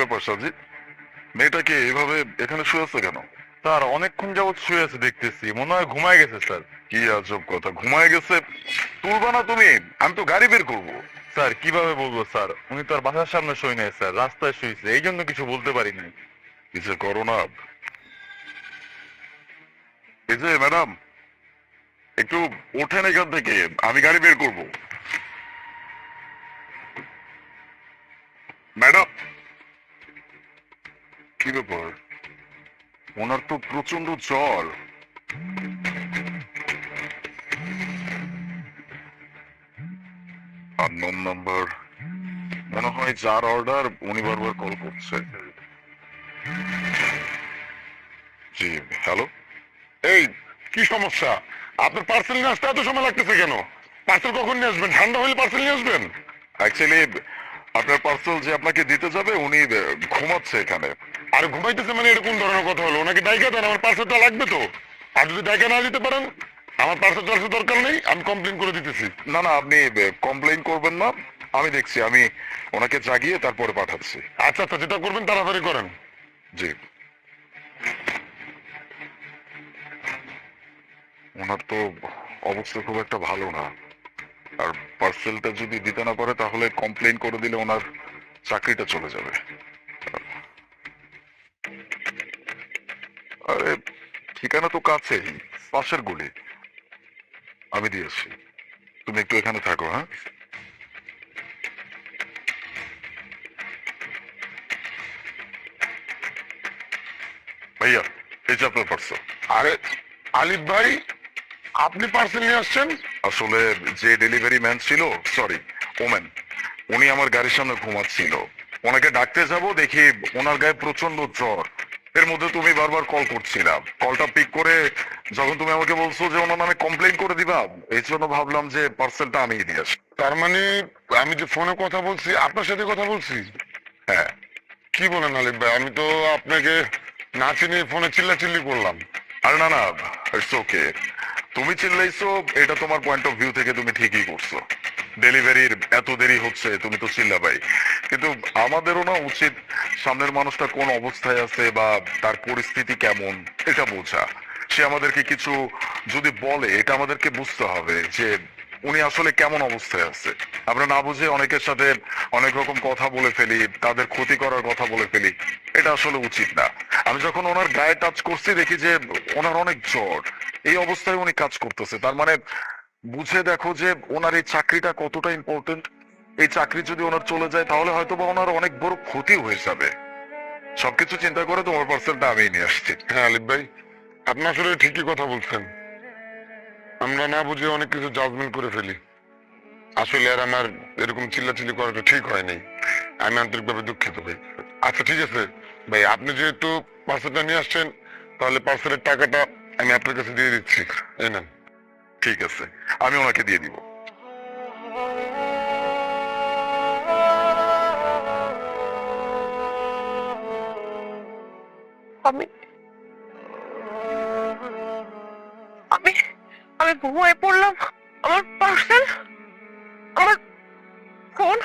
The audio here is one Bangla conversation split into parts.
ব্যাপার সাজিদ মেয়েটাকে এভাবে এখানে শুয়ে আছে কেন? স্যার অনেকক্ষণ যাবত শুয়ে আছে দেখতেছি। মনে হয় ঘুমায় গেছে স্যার। কি আজব কথা ঘুমায় গেছে? তুলবা না তুমি আমি তো গাড়ি বের করব। স্যার কীভাবে বলব স্যার? উনি তো আর বাসার সামনে শুই নাই স্যার। রাস্তায় শুয়েছে এই জন্য কিছু বলতে পারি নাই কি করো না। এই যে ম্যাডাম একটু ওঠেন এখান থেকে আমি গাড়ি বের করব। ম্যাডাম কি ব্যাপার? ওনার তো প্রচণ্ড জ্বর। Unknown number. মনে হয় যার অর্ডার উনি বারবার কল করছে। জি, হ্যালো? এই, কি সমস্যা? আপনার পার্সেল নিয়ে আসতে এত সময় লাগতেছে কেন? পার্সেল কখন নিয়ে আসবেন? ঠান্ডা হলে পার্সেল নিয়ে আসবেন? অ্যাকচুয়ালি আপনার পার্সেল যে আপনাকে দিতে যাবে উনি ঘুমাচ্ছে এখানে। আর ঘুমাইতেছে মানে এটা কোন ধরনের কথা হলো? ওনাকে দায়িকা দেন আমার পার্সেলটা লাগবে তো। আর যদি ডাইকা না দিতে পারেন আমার পার্সেল টার্সেল দরকার নেই আমি কমপ্লেন করে দিতেছি। না না আপনি কমপ্লেন করবেন না। আমি দেখছি আমি ওনাকে জাগিয়ে তারপরে পাঠাচ্ছি। আচ্ছা আচ্ছা যেটা করবেন তাড়াতাড়ি করেন। জি। ওনার তো অবস্থা খুব একটা ভালো না। আর পার্সেলটা যদি দিতে না পারে, তাহলে কমপ্লেন করে দিলে ওনার চাকরিটা চলে যাবে। আরে, ঠিকানা তো কাছেই, পাশের গুলি। আমি দিয়েছি তুমি একটু এখানে থাকো হ্যাঁ? ভাইয়া, এই যে আপনার পার্সেল আরে, আলিফ ভাই, আপনি পার্সেল নিয়ে আসছেন? আসলে যে ডেলিভারি ম্যান ছিল সরি ওম্যান উনি আমার গাড়ির সামনে ঘুমাচ্ছিল। ওনাকে ডাকতে যাব দেখি ওনার গায়ে প্রচণ্ড জ্বর। এর মধ্যে তুমি বারবার কল করছিলাম কলটা পিক করে যখন তুমি আমাকে বলছো যে ওনার নামে কমপ্লেন করে দিবা এই জন্য ভাবলাম যে পার্সেলটা আমি দিয়ে আসি। তার মানে আমি যে ফোনে কথা বলছি আপনার সাথে কথা বলছি? হ্যাঁ। কি বলেন আলিফ ভাই? আমি তো আপনাকে না চিনি ফোনে চিল্লা চিল্লি করলাম। আরে না না ইটস ওকে তুমি চিল্লাইছো, এটা তোমার পয়েন্ট অফ ভিউ থেকে তুমি ঠিকই করছ। ডেলিভারির এত দেরি হচ্ছে, তুমি তো চিল্লাবাই। কিন্তু আমাদেরও না উচিত সামনের মানুষটা কোন অবস্থায় আছে বা তার পরিস্থিতি কেমন, এটা বোঝা। সে আমাদেরকে কিছু যদি বলে, এটা আমাদেরকে বুঝতে হবে যে উনি আসলে কেমন অবস্থায় আছে। আমরা না বুঝে অনেকের সাথে অনেক রকম কথা বলে ফেলি, তাদের ক্ষতি করার কথা বলে ফেলি, এটা আসলে উচিত না। আমি যখন ওনার গায়ে টাচ করছি, দেখি যে ওনার অনেক জ্বর। এই অবস্থায় উনি কাজ করতেছে। তার মানে বুঝে দেখো যে ওনার এই চাকরিটা কতটা ইম্পর্টেন্ট এই চাকরি যদি ওনার চলে যায়, তাহলে হয়তো বা ওনার অনেক বড় ক্ষতি হয়ে যাবে। সবকিছু চিন্তা করে তোমার পার্সেলটা আমি নিয়ে আসছি। হ্যাঁ আলিফ ভাই, আপনি আসলে ঠিকই কথা বলছেন। আমরা না বুঝে অনেক কিছু জাজমেন্ট করে ফেলি। আসলে আর আমার এরকম চিল্লাচিল্লি করাটা ঠিক হয়নি। আমি আন্তরিকভাবে দুঃখিত ভাই। আচ্ছা ঠিক আছে। ভাই, আপনি যেহেতু পার্সেলটা নিয়ে আসছেন, তাহলে পার্সেলের টাকাটা আমি আপনার কাছে দিয়ে দিচ্ছি। এই ঠিক আছে। আমি ওনাকে দিয়ে দিব। আমি আমি আমি ঘুমায় পড়লাম। আমার পার্সেল আমার ফোন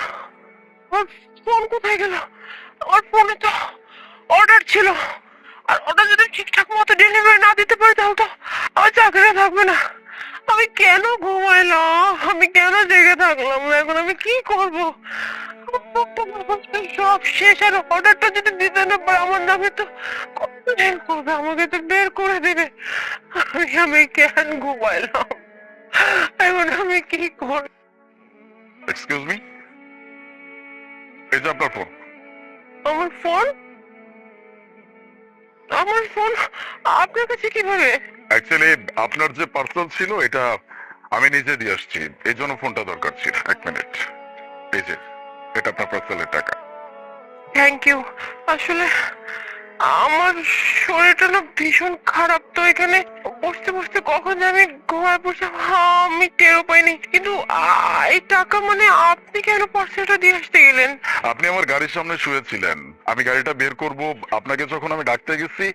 আমার ফোন কোথায় গেল? আমার ফোনে তো অর্ডার ছিল। আর ওটা যদি ঠিকঠাক মতো ডেলিভারি না দিতে পারি তাহলে তো আমার চাকরিটা থাকবে না। আমি কেন ঘুমাইলাম? আমি কেন জেগে থাকলাম? এখন আমি কি করব? সব শেষ আর অর্ডারটা যদি দিতে না পারে আমার নামে তো কমপ্লেন করবে? আমাকে তো বের করে দেবে। আমি আমি কেন ঘুমাইলাম? এখন আমি কি করব এক্সকিউজ মি যে আপনার ফোন আমার ফোন আমার ফোন আপনার কাছে কীভাবে? অ্যাকচুয়ালি আপনার যে পার্সেল ছিল এটা আমি নিজে দিয়ে আসছি। এই জন্য ফোনটা দরকার ছিল। এক মিনিট এই যে এটা আপনার পার্সেলের টাকা। থ্যাংক ইউ আসলে আমার শরীরটা না ভীষণ খারাপ তো এখানে। বসতে বসতে কখন আমি ঘুমায় পড়ছি আমি টেরও পাইনি। কিন্তু এই টাকা মানে আপনি কেন পার্সেলটা দিয়ে আসতে গেলেন? আপনি আমার গাড়ির সামনে শুয়েছিলেন। আমি গাড়িটা বের করব। আপনাকে যখন আমি ডাকতে গেছি,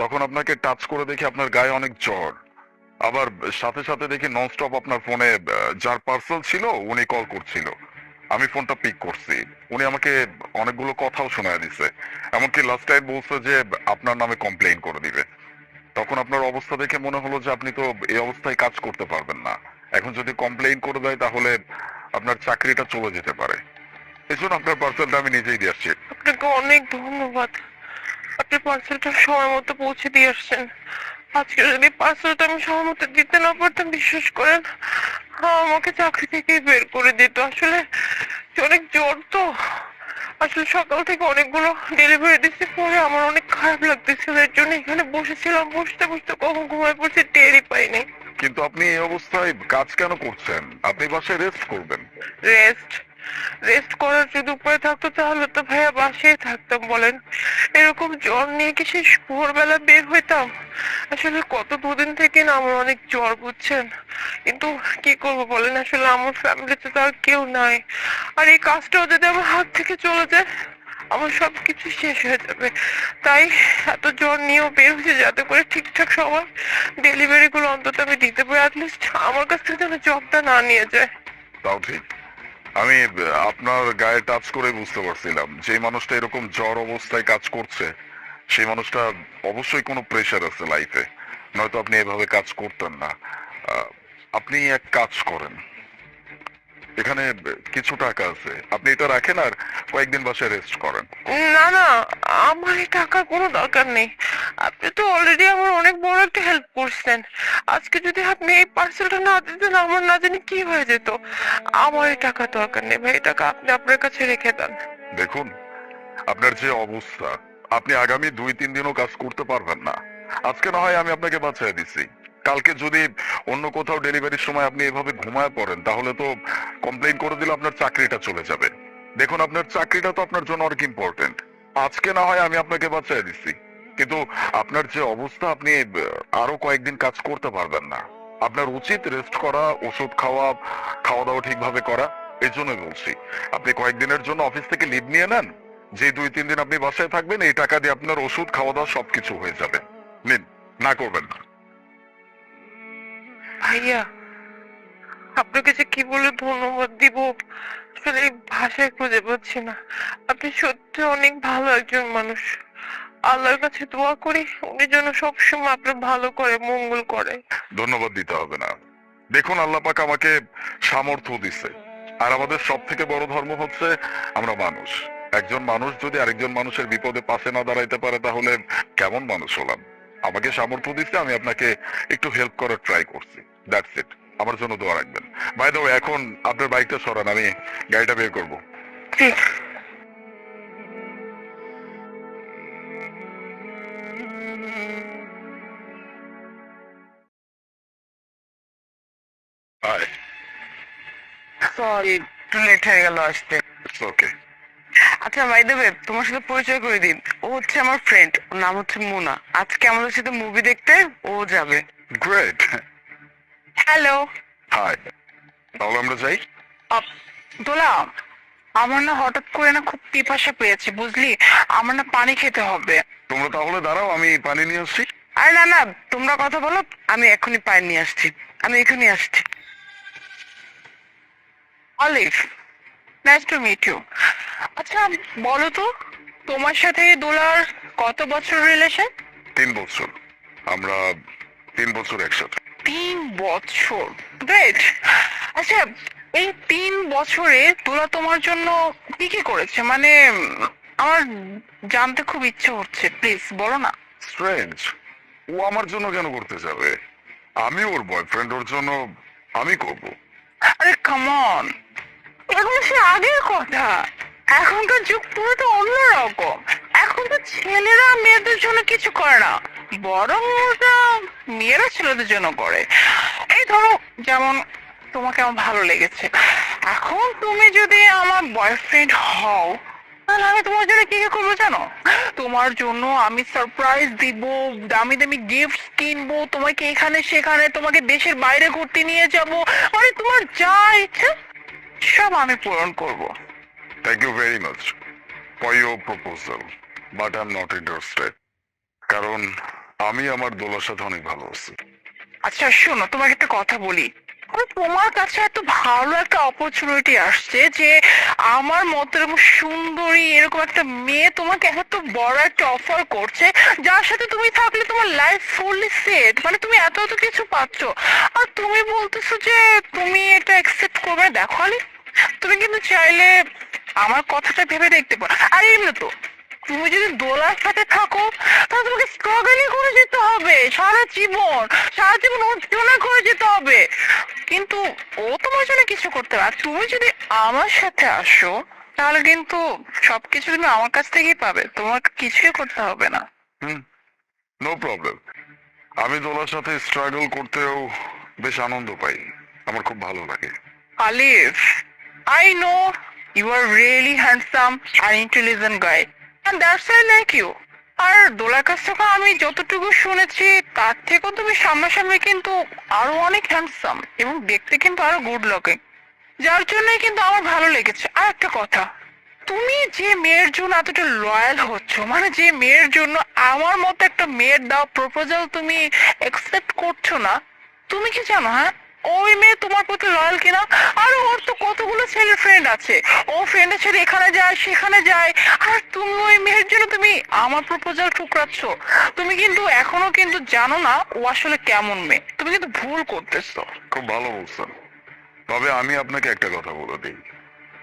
তখন আপনাকে টাচ করে দেখি আপনার গায়ে অনেক জ্বর। আবার সাথে সাথে দেখি ননস্টপ আপনার ফোনে যার পার্সেল ছিল, উনি কল করছিল। আমি ফোনটা পিক করছি। উনি আমাকে অনেকগুলো কথাও শোনায় দিছে। এমনকি লাস্ট টাইম বলছে যে, আপনার নামে কমপ্লেইন করে দিবে। তখন আপনার অবস্থা দেখে মনে হলো যে, আপনি তো এই অবস্থায় কাজ করতে পারবেন না। এখন যদি কমপ্লেইন করে দেয়, তাহলে আপনার চাকরিটা চলে যেতে পারে। এই জন্য আপনার পার্সেলটা আমি নিজেই দিয়ে আসছি। আপনাকে অনেক ধন্যবাদ। আপনি পার্সেলটা সময় মতো পৌঁছে দিয়ে আসছেন। আজকে যদি পার্সেলটা আমি সময় মতো দিতে না পারতাম বিশ্বাস করেন হ্যাঁ, আমাকে চাকরি থেকে বের করে দিত। আসলে অনেক জোর তো। আসলে সকাল থেকে অনেকগুলো ডেলিভারি দিচ্ছে পরে আমার অনেক খারাপ লাগতেছিল এর জন্য এখানে বসেছিলাম বসতে বসতে কখন ঘুমায় পড়ছে টেরই পাইনি কিন্তু আপনি এই অবস্থায় কাজ কেন করছেন? আপনি বাসায় রেস্ট করবেন। রেস্ট রেস্ট করার যদি উপায় থাকতো, তাহলে তো ভাইয়া বাসায় থাকতাম বলেন। এরকম জ্বর নিয়ে কি সেই ভোরবেলা বের হইতাম? আসলে কত দুদিন থেকে না আমার অনেক জ্বর বুঝছেন? কিন্তু কি করব বলেন, আসলে আমার ফ্যামিলিতে তো আর কেউ নাই। আর এই কাজটাও যদি আমার হাত থেকে চলে যায়, আমার সব কিছু শেষ হয়ে যাবে। তাই এত জ্বর নিয়েও বের হয়েছে যাতে করে ঠিকঠাক সময় ডেলিভারি গুলো অন্তত আমি দিতে পারি অ্যাটলিস্ট আমার কাছ থেকে যেন জবটা না নিয়ে যায়। তাও ঠিক আমি, আপনার গায়ে টাচ করে বুঝতে পারছিলাম। যে মানুষটা এরকম জ্বর অবস্থায় কাজ করছে, সেই মানুষটা অবশ্যই কোনো প্রেশার আছে লাইফে নয়তো আপনি এভাবে কাজ করতেন না। আপনি এক কাজ করেন। এখানে কিছু টাকা আছে। আপনি এটা রাখেন আর কয়েকদিন বাসায় রেস্ট করেন। না না, আমার এই টাকার কোনো দরকার নেই। আপনি তো অলরেডি আমার অনেক বড় একটা হেল্প করছেন। আজকে যদি আপনি এই পার্সেলটা না দিতেন, আমার না জানি কি হয়ে যেত। আমার এই টাকার দরকার নেই ভাই টাকা আপনি আপনার কাছে রেখে দেন। দেখুন, আপনার যে অবস্থা, আপনি আগামী দুই, তিন দিনও কাজ করতে পারবেন না। আজকে না হয় আমি আপনাকে বাঁচিয়ে দিচ্ছি কালকে যদি অন্য কোথাও ডেলিভারির সময় আপনি এভাবে ঘুমায় পড়েন, তাহলে তো কমপ্লেইন করে দিলে আপনার চাকরিটা চলে যাবে। দেখুন, আপনার চাকরিটা তো আপনার জন্য অনেক ইম্পর্টেন্ট আজকে না হয় আমি আপনাকে বাঁচিয়ে দিচ্ছি কিন্তু আপনার যে অবস্থা, আপনি আরও কয়েকদিন কাজ করতে পারবেন না। আপনার উচিত রেস্ট করা, ওষুধ খাওয়া খাওয়া দাওয়া ঠিকভাবে করা এই জন্যই বলছি। আপনি কয়েকদিনের জন্য অফিস থেকে লিভ নিয়ে নেন। যে দুই, তিন দিন আপনি বাসায় থাকবেন, এই টাকা দিয়ে আপনার ওষুধ খাওয়া দাওয়া সবকিছু হয়ে যাবে। নিন, না করবেন না। ভাইয়া, আপনাকে যে কি বলে ধন্যবাদ দিব, আসলে ভাষায় খুঁজে পাচ্ছি না। আপনি সত্যি অনেক ভালো একজন মানুষ। আল্লাহর কাছে দোয়া করি উনি যেন সবসময় আপনার ভালো করে মঙ্গল করে। ধন্যবাদ দিতে হবে না। দেখুন আল্লাহ পাক আমাকে সামর্থ্য দিছে। আর আমাদের সব থেকে বড় ধর্ম হচ্ছে আমরা মানুষ। একজন মানুষ যদি আরেকজন মানুষের বিপদে পাশে না দাঁড়াইতে পারে তাহলে কেমন মানুষ হলাম? আমাকে সামর্থ্য দিচ্ছে আমি আপনাকে একটু হেল্প করার ট্রাই করছি। দ্যাটস ইট আমার জন্য দোয়া রাখবেন। বাই দ্য এখন আপনার বাইকটা সরান আমি গাড়িটা বের করব। ঠিক সরি একটু লেট হয়ে গেল আসতে। ওকে আচ্ছা ভাই দেবে তোমার সাথে পরিচয় করে দিন। ও হচ্ছে আমার ফ্রেন্ড ওর নাম হচ্ছে মুনা। আজকে আমাদের সাথে মুভি দেখতে ও যাবে। গ্রেট হ্যালো হাই তাহলে আমরা যাই? দোলা আমার না হঠাৎ করে না খুব পিপাসা পেয়েছে বুঝলি? আমার না পানি খেতে হবে। তোমরা তাহলে দাঁড়াও আমি পানি নিয়ে আসছি। আরে না না তোমরা কথা বলো আমি এখনই পানি নিয়ে আসছি। আমি এখনই আসছি। Olive nice to meet you আচ্ছা বলো তো তোমার সাথে দোলার কত বছর রিলেশন তিন বছর। আমরা তিন বছর একসাথে। তিন বছর গ্রেট আচ্ছা এই তিন বছরে তোলা তোমার জন্য কি কি করেছে? মানে আমার জানতে খুব ইচ্ছে হচ্ছে প্লিজ বলো না। স্ট্রেঞ্জ ও আমার জন্য কেন করতে যাবে? আমি ওর বয়ফ্রেন্ড ওর জন্য আমি করব। আরে কামন এগুলো সে আগের কথা। এখনকার যুগ পুরো তো অন্যরকম। এখন তো ছেলেরা মেয়েদের জন্য কিছু করে না। বরং ওটা মেয়েরা ছেলেদের জন্য করে। এই ধরো, যেমন তোমাকে আমার ভালো লেগেছে। এখন তুমি যদি আমার বয়ফ্রেন্ড হও, তাহলে আমি তোমার জন্য কি কি করব জানো? তোমার জন্য আমি সারপ্রাইজ দিব, দামি দামি গিফট কিনবো, তোমাকে এখানে সেখানে, তোমাকে দেশের বাইরে ঘুরতে নিয়ে যাব। মানে তোমার যা ইচ্ছে সব আমি পূরণ করব। Thank you very much for your proposal but I am not interested কারণ আমি আমার দোলার সাথে অনেক ভালো আছি। আচ্ছা শোনো তোমাকে একটা কথা বলি। আর তোমার কাছে এত ভালো একটা অপরচুনিটি আসছে যে আমার মতো এরকম সুন্দরী, এরকম একটা মেয়ে তোমাকে এত বড় একটা অফার করছে, যার সাথে তুমি থাকলে তোমার লাইফ ফুললি সেট মানে তুমি এত এত কিছু পাচ্ছ আর তুমি বলতেছো যে তুমি এটা অ্যাকসেপ্ট করবে। দেখো তুমি কিন্তু চাইলে আমার কথাটা ভেবে দেখতে পারো আর এমনি তো তুমি যদি দোলার সাথে থাকো তাহলে তোমাকে স্ট্রাগলই করে যেতে হবে সারা জীবন। সারা জীবন অর্জনা করে যেতে হবে। কিন্তু ও তোমার জন্য কিছু করতে পারে। তুমি যদি আমার সাথে আসো তাহলে কিন্তু সবকিছু তুমি আমার কাছ থেকেই পাবে। তোমার কিছুই করতে হবে না। হুম নো প্রবলেম আমি দোলার সাথে স্ট্রাগল করতেও বেশ আনন্দ পাই। আমার খুব ভালো লাগে। Alif I know you are really handsome and intelligent guy. আর দোলার থেকে আমি যতটুকু শুনেছি, তার থেকেও তুমি সামনাসামনি কিন্তু আরও অনেক হ্যান্ডসাম এবং দেখতে কিন্তু আরও গুড লুকিং যার জন্যই কিন্তু আমার ভালো লেগেছে। আর একটা কথা, তুমি যে মেয়ের জন্য এতটা লয়াল হচ্ছ মানে যে মেয়ের জন্য আমার মতো একটা মেয়ের দাও প্রপোজাল তুমি একসেপ্ট করছ না, তুমি কি জানো হ্যাঁ? ওই মেয়ে তোমার প্রতি লয়াল কিনা? আর ওর তো কতগুলো ছেলে ফ্রেন্ড আছে। ও ফ্রেন্ডের সাথে এখানে যায়, সেখানে যায়। আর তুমি ওই মেয়ের জন্য তুমি আমার প্রপোজাল ঠুকরাচ্ছ। তুমি কিন্তু এখনও কিন্তু জানো না ও আসলে কেমন মেয়ে। তুমি কিন্তু ভুল করতেছো। খুব ভালো বলছেন। তবে আমি আপনাকে একটা কথা বলে দিই।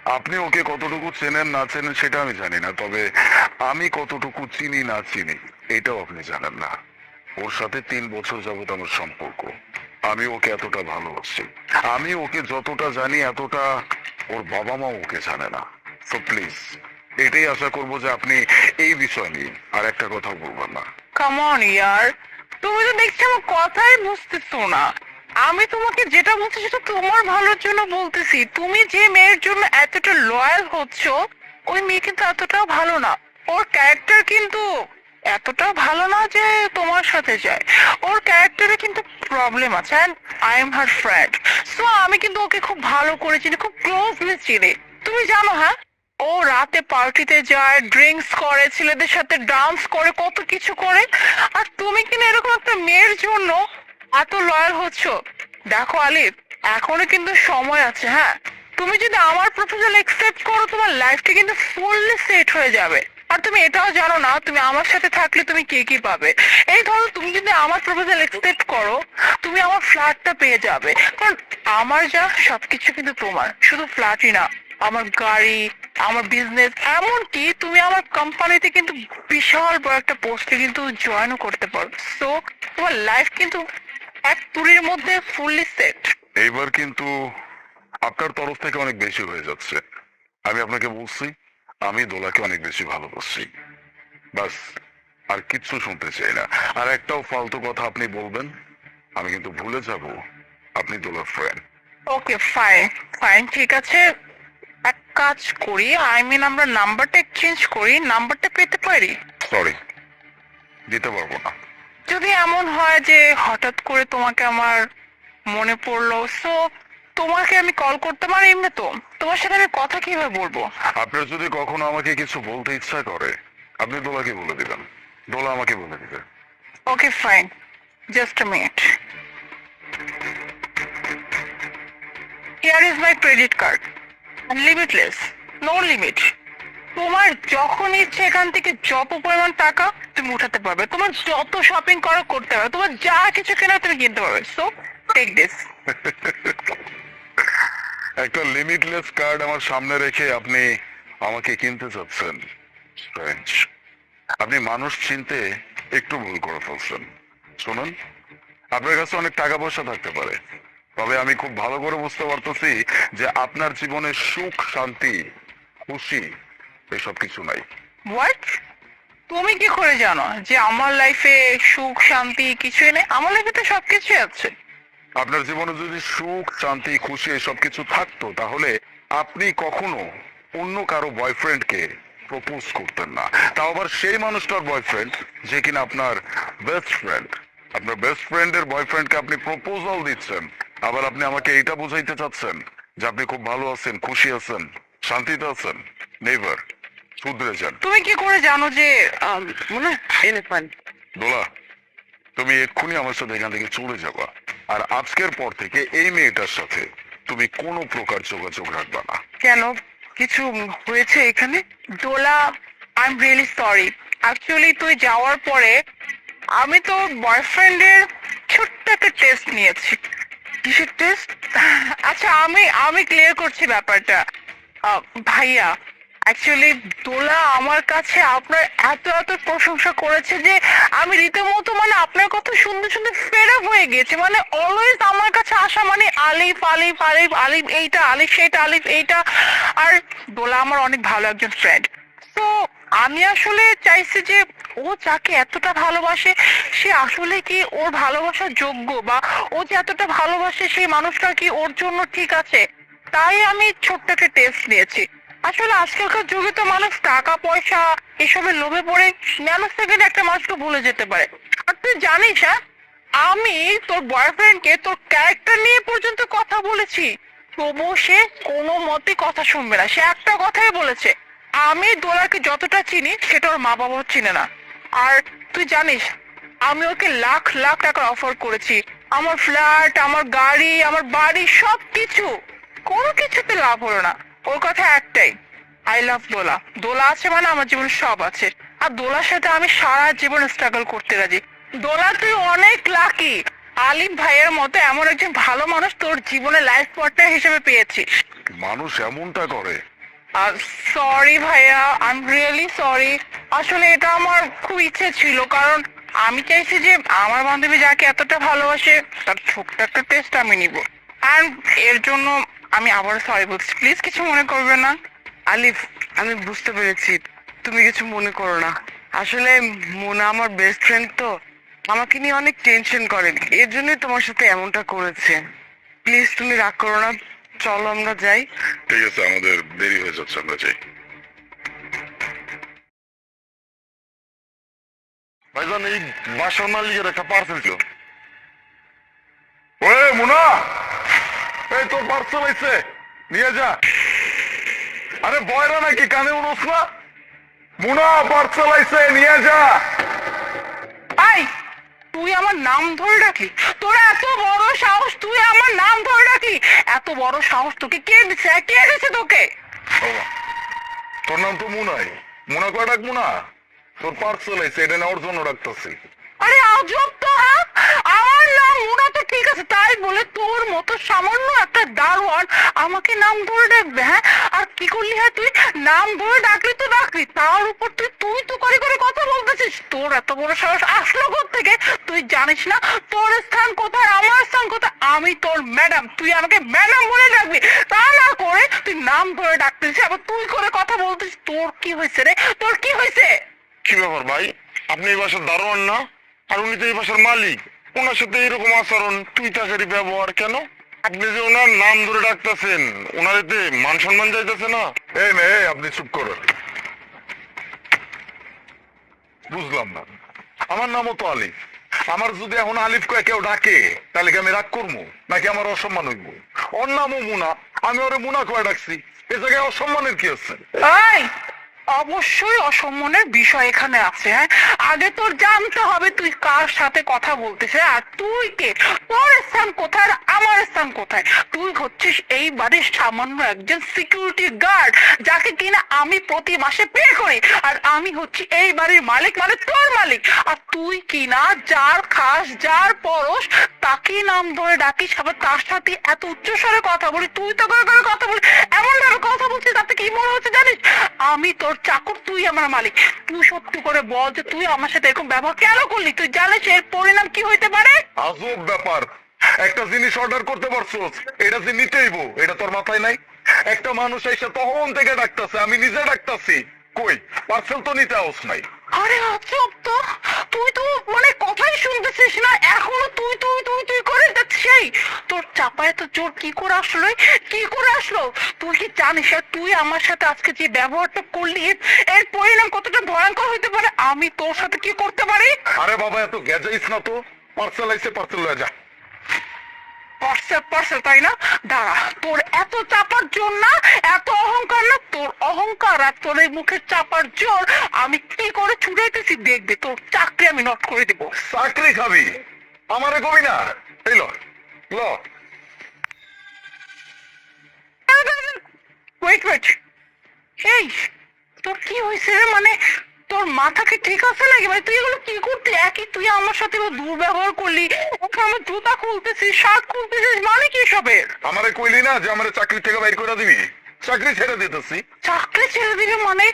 আপনি ওকে কতটুকু চেনেন, না চেনেন, সেটা আমি জানি না। তবে আমি কতটুকু চিনি, না চিনি, এটাও আপনি জানেন না। ওর সাথে তিন বছর যাবত আমার সম্পর্ক। আমি ওকে এতটা ভালোবাসি। আমি ওকে যতটা জানি, এতটা ওর বাবা মা ওকে জানে না। সো প্লিজ এটাই আশা করব যে আপনি এই বিষয় নিয়ে আর একটা কথা বলবেন না। Come on. তুমি তো দেখছি আমার কথাই বুঝতেছো না। আমি তোমাকে যেটা বলছি সেটা তোমার ভালোর জন্য বলতেছি। তুমি যে মেয়ের জন্য এতটা লয়াল হচ্ছ, ওই মেয়ে কিন্তু এতটাও ভালো না। ওর ক্যারেক্টার কিন্তু এতটাও ভালো না যে তোমার সাথে যায়। ওর ক্যারেক্টারে কিন্তু প্রবলেম আছে and I am her friend so আমি কিন্তু ওকে খুব ভালো করে চিনি, খুব ক্লোজলি চিনি। তুমি জানো হ্যাঁ? ও রাতে পার্টিতে যায় ড্রিঙ্কস করে, ছেলেদের সাথে ডান্স করে, কত কিছু করে। আর তুমি কিনা এরকম একটা মেয়ের জন্য এত লয়াল হচ্ছ? দেখো, আলিফ, এখনও কিন্তু সময় আছে হ্যাঁ? তুমি যদি আমার প্রপোজাল একসেপ্ট করো, তোমার লাইফটা কিন্তু ফুললি সেট হয়ে যাবে। আর তুমি এটাও জানো না, তুমি আমার সাথে থাকলে তুমি কে কি পাবে? এই ধরো, তুমি যদি আমার প্রপোজাল একসেপ্ট করো, তুমি আমার ফ্ল্যাটটা পেয়ে যাবে। কারণ আমার যা, সবকিছু কিন্তু তোমার। শুধু ফ্ল্যাটই না, আমার গাড়ি, আমার বিজনেস এমনকি তুমি আমার কোম্পানিতে কিন্তু বিশাল বড় একটা পোস্টে কিন্তু জয়েনও করতে পারো। সো তোমার লাইফ কিন্তু এক তুরির মধ্যে ফুললি সেট এইবার কিন্তু আপনার তরফ থেকে অনেক বেশি হয়ে যাচ্ছে। আমি আপনাকে বলছি আমি দোলাকে অনেক বেশি ভালোবাসি। বাস আর কিচ্ছু শুনতে চাই না। আর একটাও ফালতু কথা আপনি বলবেন আমি কিন্তু ভুলে যাব। আপনি দোলার ফ্রেন্ড ওকে ফাইন ফাইন ঠিক আছে। এক কাজ করি আই মিন আমরা নাম্বারটা এক্সচেঞ্জ করি নাম্বারটা পেতে পারি? সরি দিতে পারব না। যদি এমন হয় যে হঠাৎ করে তোমাকে আমার মনে পড়ল সো তোমাকে আমি কল করতে পারি এমনি তো? তোমার সাথে আমি কথা কীভাবে বলব? আপনার যদি কখনো আমাকে কিছু বলতে ইচ্ছা করে আপনি দোলাকে বলে দিবেন। দোলা আমাকে বলে দিবে। Okay fine just a minute. Here is my credit card. Limitless no limit তোমার যখন ইচ্ছে এখান থেকে যত পরিমাণ টাকা তুমি উঠাতে পারবে তোমার যত শপিং করো করতে পারবে তোমার যা কিছু কেনা তুমি কিনতে পারবে। সো টেক দিস একটা লিমিটলেস কার্ড আমার সামনে রেখে আপনি আমাকে কিনতে চাচ্ছেন। Strange. আপনি মানুষ চিনতে একটু ভুল করে ফেলছেন। শুনুন, আপনার কাছে অনেক টাকা পয়সা থাকতে পারে, তবে আমি খুব ভালো করে বুঝতে পারতেছি যে আপনার জীবনে সুখ, শান্তি, খুশি, এসব কিছু নাই। হোয়াট তুমি কি করে জানো যে আমার লাইফে সুখ, শান্তি কিছুই নেই? আমার লাইফে তো সবকিছুই আছে। আপনার জীবনে যদি সুখ শান্তি খুশি এসব কিছু থাকতো তাহলে আপনি কখনো অন্য কারও বয়ফ্রেন্ডকে প্রপোজ করতেন না। তাও আবার সেই মানুষটার বয়ফ্রেন্ড যে কিনা আপনার বেস্ট ফ্রেন্ড আপনার বেস্ট ফ্রেন্ডের বয়ফ্রেন্ডকে আপনি প্রপোজাল দিচ্ছেন। আবার আপনি আমাকে এইটা বোঝাইতে চাচ্ছেন যে আপনি খুব ভালো আছেন খুশি আছেন শান্তিতে আছেন নেভার শুধরে যান। তুমি কি করে জানো যে মনে হয় দোলা তুমি এক্ষুনি আমার সাথে এখান থেকে চলে যাবা। আর আজকের পর থেকে এই মেয়েটার সাথে তুমি কোনো প্রকার যোগাযোগ রাখবা না। কেন? কিছু হয়েছে এখানে? Dola I am really sorry actually তুই যাওয়ার পরে আমি তোর বয়ফ্রেন্ডের ছোট্ট একটা টেস্ট নিয়েছি। কিসের টেস্ট আচ্ছা আমি আমি ক্লিয়ার করছি ব্যাপারটা। আহ, ভাইয়া অ্যাকচুয়ালি দোলা আমার কাছে আপনার এত এত প্রশংসা করেছে যে আমি রীতিমতো মানে আপনার কথা শুনতে শুনতে ফেরা হয়ে গেছে। মানে অলওয়েজ আমার কাছে আসা মানে আলিফ আলিফ আলিফ আলিফ, এইটা, আলিফ সেইটা আলিফ, এইটা। আর দোলা আমার অনেক ভালো একজন ফ্রেন্ড তো আমি আসলে চাইছি যে ও যাকে এতটা ভালোবাসে, সে আসলে কি ওর ভালোবাসার যোগ্য বা ও যে এতটা ভালোবাসে সেই মানুষটা কি ওর জন্য ঠিক আছে? তাই আমি ছোট্ট একটা টেস্ট নিয়েছি। আসলে আজকালকার যুগে তো মানুষ টাকা, পয়সা, এসবের লোভে পড়ে ন্যানো সেকেন্ড একটা মানুষকে ভুলে যেতে পারে। আর তুই জানিস হ্যাঁ? আমি তোর বয়ফ্রেন্ডকে তোর ক্যারেক্টার নিয়ে পর্যন্ত কথা বলেছি। তবুও সে কোনো মতে কথা শুনবে না। সে একটা কথাই বলেছে, আমি দোলাকে যতটা চিনি, সেটা ওর মা বাবাও চিনে না। আর তুই জানিস, আমি ওকে লাখ লাখ টাকার অফার করেছি। আমার ফ্ল্যাট আমার গাড়ি, আমার বাড়ি সব কিছু কোনো কিছুতে লাভ হলো না। ওর কথা একটাই আই লাভ দোলা। দোলা আছে মানে আমার জীবনে সব আছে। আর দোলার সাথে আমি সারা জীবন স্ট্রাগল করতে রাজি। দোলা তুই অনেক লাকি আলিম ভাইয়ের মতো এমন একজন ভালো মানুষ তোর জীবনে লাইফ পার্টনার হিসেবে পেয়েছিস মানুষ এমনটা করে। সরি ভাইয়া আই এম রিয়েলি সরি আসলে এটা আমার খুব ইচ্ছে ছিল কারণ আমি চাইছি যে আমার বান্ধবী যাকে এতটা ভালোবাসে তার ছোট্ট একটা টেস্ট আমি নিব। অ্যান্ড এর জন্য আমি আবার সরি বলছি। প্লিজ কিছু মনে করবে না। আলিফ, আমি বুঝতে পেরেছি। তুমি কিছু মনে করো না। আসলে মোনা আমার বেস্ট ফ্রেন্ড তো। আমাকে নিয়ে অনেক টেনশন করে। এর জন্যই তোমার সাথে এমনটা করেছে। প্লিজ তুমি রাগ করো না। চলো আমরা যাই। ঠিক আছে, আমাদের দেরি হয়ে যাচ্ছে, আমরা যাই। ভাইজান, এই বাসার মালিকের একটা পার্সেল ছিল। ওয়ে মুনা! এই তোর পার্সেল আইছে নিয়ে যা। আরে বয়রা নাকি কানে উনোস না? মুনা পার্সেল আইছে নিয়ে যা। আই তুই আমার নাম ধরে ডাকলি তোর এত বড় সাহস তুই আমার নাম ধরে ডাকলি এত বড় সাহস তোকে কে দিছে? কে দিছে তোকে? তোর নাম তো মুনাই। মুনা কয় ডাক মুনা তোর পার্সেল আইছে এটা নেওয়ার জন্য ডাকতেছি। আরে আজব তো হ্যাঁ? আমার নাম মুনা তো ঠিক আছে, তাই বলে তোর মতো সামান্য একটা দারোয়ান আমাকে নাম ধরে ডাকবে হ্যাঁ? আর কি করলি হ্যাঁ তুই? নাম ধরে ডাকলি তো ডাকলি, তার উপর তুই তুই তো করে করে কথা বলতেছিস। তোর এত বড় সাহস আসলো থেকে তুই জানিস না, তোর স্থান কোথায়, আমার স্থান কোথায়? আমি তোর ম্যাডাম, তুই আমাকে ম্যাডাম বলে ডাকবি। তা না করে তুই নাম ধরে ডাকতেছিস, আবার তুই করে কথা বলতেছিস, তোর কি হয়েছে রে? তোর কি হয়েছে? কি ব্যাপার ভাই? আপনি এই বাসার দারোয়ান না? আর উনি তো এই বাসার মালিক। ওনার সাথে এরকম আচরণ তুই তাকারি ব্যবহার কেন? আপনি যে ওনার নাম ধরে ডাকতেছেন ওনার এতে মান সম্মান যাইতেছে না? এই মেয়ে আপনি চুপ করুন। বুঝলাম না। আমার নামও তো আলিফ। আমার যদি এখন আলিফ কয়ে কেউ ডাকে তাহলে কি আমি রাগ করব? নাকি আমার অসম্মান হইব? ওর নামও মুনা। আমি ওরে মুনা কয়ে ডাকছি। এ জায়গায় অসম্মানের কি হচ্ছে এই! অবশ্যই অসম্মানের বিষয় এখানে আছে হ্যাঁ? আগে তোর জানতে হবে তুই কার সাথে কথা বলতেছিস, আর তুই কে? তোর স্থান কোথায় আমার স্থান কোথায়? তুই হচ্ছিস এই বাড়ির সামান্য একজন সিকিউরিটি গার্ড যাকে কিনা আমি প্রতি মাসে পে করি, আর আমি হচ্ছি এই বাড়ির মালিক মানে তোর মালিক। আর তুই কিনা যার খাস, যার পরশ, তাকে নাম ধরে ডাকিস, আবার তার সাথে এত উচ্চস্বরে কথা বলি তুই তো করে করে কথা বলি এমন ভাবে কথা বলছিস তাতে কি মনে হচ্ছে জানিস? আমি তোর চাকর তুই আমার মালিক। তুই সত্যি করে বল যে তুই আমার সাথে এরকম ব্যবহার কেন করলি? তুই জানিস এর পরিণাম কি হইতে পারে? আজব ব্যাপার। একটা জিনিস অর্ডার করতে পারছ এটা যে নিতেইব এটা তোর মাথায় নাই? একটা মানুষ এসে তখন থেকে ডাকতেছে আমি নিজে ডাকতাছি। কই পার্সেল তো নিতে আস নাই। আরে আজব তো তুই তো মানে কথাই শুনতেছিস না এখনও তুই তুই তুই তুই করে যাচ্ছিস সেই তোর চাপায় তো জোর কি করে আসলো কি করে আসলো? তুই কি জানিস তুই আমার সাথে আজকে যে ব্যবহারটা করলি এর- পরিণাম কতটা ভয়ঙ্কর হইতে পারে? আমি তোর সাথে কি করতে পারি? আরে বাবা এত গেজাইস না তো? পার্সেল আইছে পার্সেল লয়ে যা। পার্সেল পার্সেল তাই না? দাঁড়া তোর এত চাপার জোর না? এত অহংকার না? তোর অহংকার আর তোর এই মুখের চাপার জোর আমি কি করে ছুটাইতেছি দেখবি তোর চাকরি আমি নট করে দিব। চাকরি খাবি? আমারে কবি না? এই ল ল। ওয়েট ওয়েট এই, তোর কি হয়েছে রে? মানে তোর মাথা কি ঠিক আছে নাকি? মানে তুই এগুলো কি করতে একই তুই আমার সাথে দুর্ব্যবহার করলি। আমার জুতা খুলতেছিস শার্ট খুলতেছিস মানে কি সবের আমারে কইলি না যে আমারে চাকরি থেকে বাইর করে দিবি? চাকরি ছেড়ে দিতেছি। চাকরি ছেড়ে দিবি মানে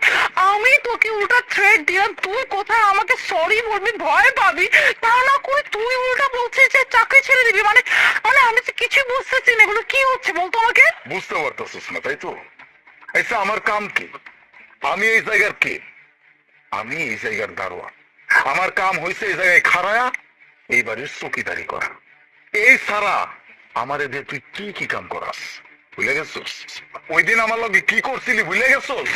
আমি তোকে উল্টা থ্রেড দিলাম তুই কোথায় আমাকে সরি বলবি ভয় পাবি? তা না করে তুই উল্টা বলছিস যে চাকরি ছেড়ে দিবি মানে মানে আমি তো কিছু বুঝতেছি না এগুলো কি হচ্ছে বলতো আমাকে? বুঝতে পারতেছিস না তাই তো? আচ্ছা আমার কাম কি? আমি এই জায়গার কে? আমি এই জায়গার দারোয়ান আমার কাম হয়েছে এই জায়গায় খাড়ায়া এই বাড়ির চকিদারি করা। এই সারা আমার এদের তুই কি কি কাম করাস? ভুলে গেছোস ওই দিন আমার লগে কি করছিলি ভুলে গেছোস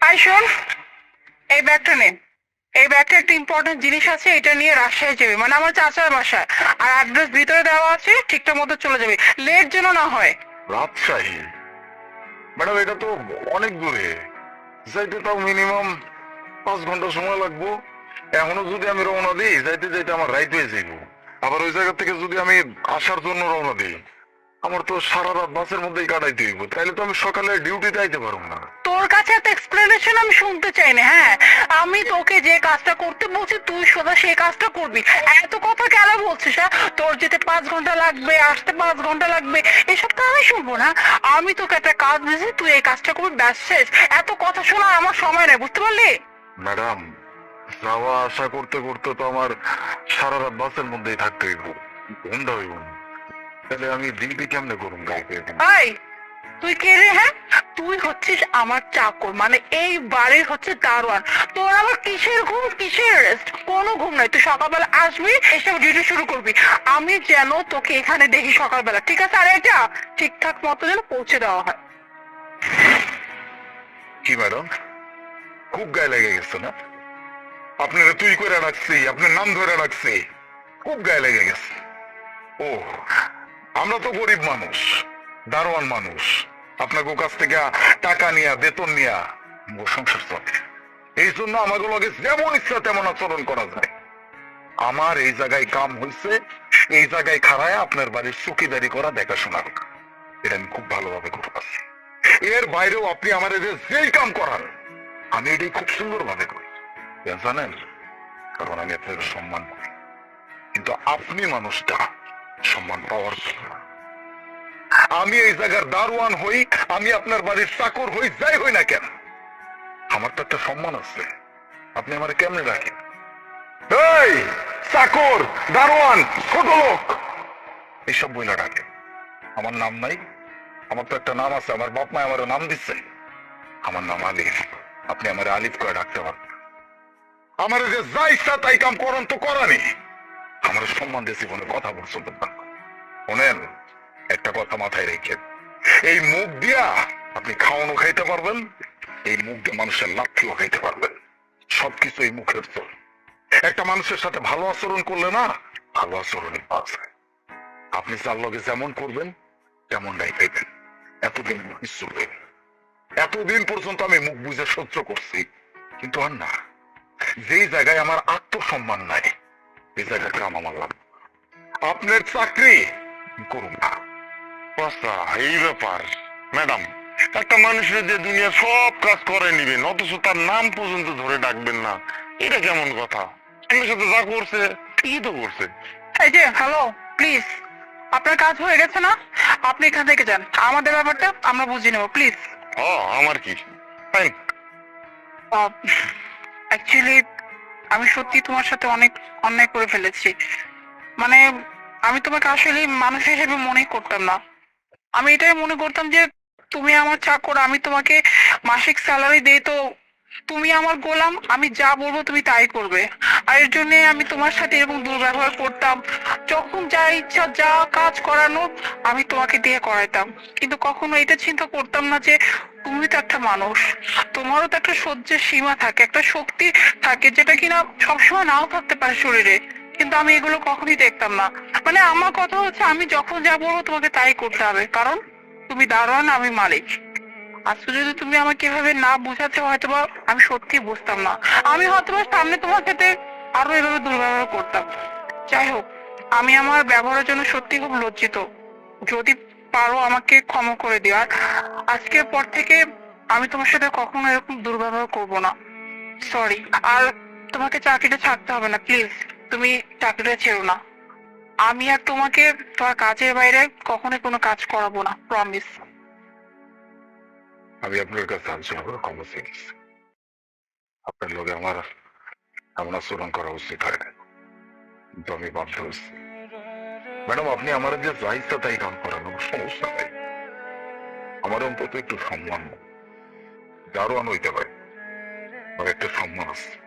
আই শোন এই ব্যাগটা নে। এই ব্যাগটা একটা ইম্পর্টেন্ট জিনিস আছে এটা নিয়ে রাজশাহী যাবে। মানে আমার চাচার বাসায় আর অ্যাড্রেস ভিতরে দেওয়া আছে ঠিকঠাক মতো চলে যাবে। লেট যেন না হয়। রাজশাহী? ম্যাডাম এটা তো অনেক দূরে। যাইতে তাও মিনিমাম পাঁচ ঘণ্টা সময় লাগবো। এখনও যদি আমি রওনা দিই যাইতে যাইতে আমার রাইত হয়ে যাইব। আবার ওই জায়গা থেকে যদি আমি আসার জন্য রওনা দিই। আমার তো সারা রাত বাসের মধ্যেই কাটাইতে হইব। তাইলে তো আমি সকালে ডিউটিতে আইতে পারব না। তোর কাছে এত এক্সপ্লেনেশন আমি শুনতে চাই না হ্যাঁ? আমি তোকে যে কাজটা করতে বলছি তুই সোজা সেই কাজটা করবি। এত কথা কেন বলছিস হ্যাঁ? তোর যেতে পাঁচ ঘণ্টা লাগবে আসতে পাঁচ ঘণ্টা লাগবে এসব তো আমি শুনব না। আমি তোকে একটা কাজ দিয়েছি তুই এই কাজটা করবি ব্যাস শেষ। এত কথা শোনার আমার সময় নেই বুঝতে পারলি? ম্যাডাম যাওয়া আশা করতে করতে তো আমার সারা রাত বাসের মধ্যেই থাকতে হইব। ঘুমটা হইব না। তাহলে আমি ডিউটি কেমনে করুন গাইতে এই তুই কে রে হ্যাঁ? তুই হচ্ছিস আমার চাকর মানে এই বাড়ির হচ্ছে দারোয়ান। তোর আমার কিসের ঘুম? কিসের রেস্ট কোনো ঘুম নাই। তুই সকালবেলা আসবি এসব ডিউটি শুরু করবি। আমি যেন তোকে এখানে দেখি সকালবেলা ঠিক আছে? আর এটা ঠিকঠাক মতো যেন পৌঁছে দেওয়া হয়। কি ম্যাডাম? খুব গায়ে লেগে গেছে না? আপনারা তুই করে রাখছি আপনার নাম ধরে রাখছি। খুব গায়ে লেগে গেছে। ও আমরা তো গরিব মানুষ, দারোয়ান মানুষ। আপনাকে কাছ থেকে টাকা নিয়া, বেতন নিয়া সংসার চলে। এই জন্য লগে যেমন ইচ্ছা তেমন আচরণ করা যায়। আমার এই জায়গায় কাম হয়েছে এই জায়গায় খাড়ায় আপনার বাড়ির চুকিদারি করা দেখাশোনা এটা আমি খুব ভালোভাবে করতে পারছি। এর বাইরেও আপনি আমার এদের যেই কাম করান, আমি এটাই খুব সুন্দর ভাবে করি। জানেন? কারণ আমি আপনাদের সম্মান করি। কিন্তু আপনি মানুষটা সম্মান পাওয়ার জন্য। আমি এই জায়গার দারোয়ান হই, আমি আপনার বাড়ির চাকর হই, যাই হই না কেন। আমার তো একটা সম্মান আছে। আপনি আমার কেমনে রাখেন এই, চাকর, দারোয়ান, ছোট লোক। এইসব বইলা ডাকে। আমার নাম নাই, আমার তো একটা নাম আছে, আমার বাপ মা আমার নাম দিচ্ছে আমার নাম আলিফ আপনি আমার আলিফ করে ডাকতে পারেন আমার যে যা ইচ্ছা তাই কাম করেন তো করানি আমার সম্মান দিয়ে জীবনে কথা বলছেন শোনেন, একটা কথা মাথায় রেখে। এই মুখ দিয়া আপনি খাওয়ানো খাইতে পারবেন, এই মুখ দিয়ে মানুষের লাঠিও খাইতে পারবেন। সবকিছু এই মুখের চল একটা মানুষের সাথে ভালো আচরণ করলে না, ভালো আচরণই পাওয়া আপনি যার লগে যেমন করবেন, তেমনটাই পাইবেন এতদিন কিছু। এতদিন পর্যন্ত আমি মুখ বুঝে সহ্য করছি। কিন্তু আর না, যেই জায়গায় আমার আত্মসম্মান নাই এই জায়গায় কাম আমার আপনার চাকরি করুন না। আচ্ছা এই ব্যাপার। ম্যাডাম একটা মানুষের যে দুনিয়া সব কাজ করে নিবেন অথচ তার নাম পর্যন্ত ধরে ডাকবেন না। এটা কেমন কথা? আপনার সাথে যা করছে ঠিকই তো করছে। এই যে হ্যালো প্লিজ আপনার কাজ হয়ে গেছে না? আপনি এখান থেকে যান। আমাদের ব্যাপারটা আমরা বুঝে নেব প্লিজ ও আমার কি? অ্যাকচুয়ালি আমি সত্যি তোমার সাথে অনেক অন্যায় করে ফেলেছি। মানে আমি তোমাকে আসলে মানুষ হিসেবে মনে করতাম না। আমি এটাই মনে করতাম যে, তুমি আমার চাকর, আমি তোমাকে মাসিক স্যালারি দেই তো তুমি আমার গোলাম, আমি যা বলব তুমি তাই করবে। আর এর জন্য আমি তোমার সাথে এরকম দুর্ব্যবহার করতাম। যখন যা ইচ্ছা, যা কাজ করানো, আমি তোমাকে দিয়ে করাইতাম। কিন্তু কখনো এটা চিন্তা করতাম না যে, তুমি তো একটা মানুষ। তোমারও তো একটা সহ্যের সীমা থাকে, একটা শক্তি থাকে, যেটা কিনা সবসময় নাও থাকতে পারে শরীরে। কিন্তু আমি এগুলো কখনই দেখতাম না। মানে আমার কথা হচ্ছে, আমি যখন যা বলব তোমাকে তাই করতে হবে। কারণ তুমি দারোয়ান, আমি মালিক। আজকে যদি তুমি আমাকে এভাবে না বোঝাতে হয়তো বা আমি সত্যি বুঝতাম না। আমি হয়তো বা সামনে তোমার সাথে আরও এভাবে দুর্ব্যবহার করতাম। যাই হোক, আমি আমার ব্যবহারের জন্য সত্যি খুব লজ্জিত। যদি পারো আমাকে ক্ষমা করে দিও। আর আজকের পর থেকে আমি তোমার সাথে কখনো এরকম দুর্ব্যবহার করব না। সরি আর তোমাকে চাকরিটা ছাড়তে হবে না প্লিজ তুমি চাকরিটা ছেড়ো না। আমি আর তোমাকে তোমার কাজের বাইরে কখনোই কোনো কাজ করাবো না প্রমিস আমি আপনার কাছে আলোচনা করে কম সিরিয়াস আপনার লোকে আমার এমন আচরণ করা উচিত হয় না কিন্তু আমি বাধ্য হচ্ছি ম্যাডাম, আপনি আমার যে যা তাই কাম করেন, আমার সমস্যা নাই। আমার অন্তত একটু সম্মান দারোয়ান হইতে পারে। আমার একটা সম্মান আছে।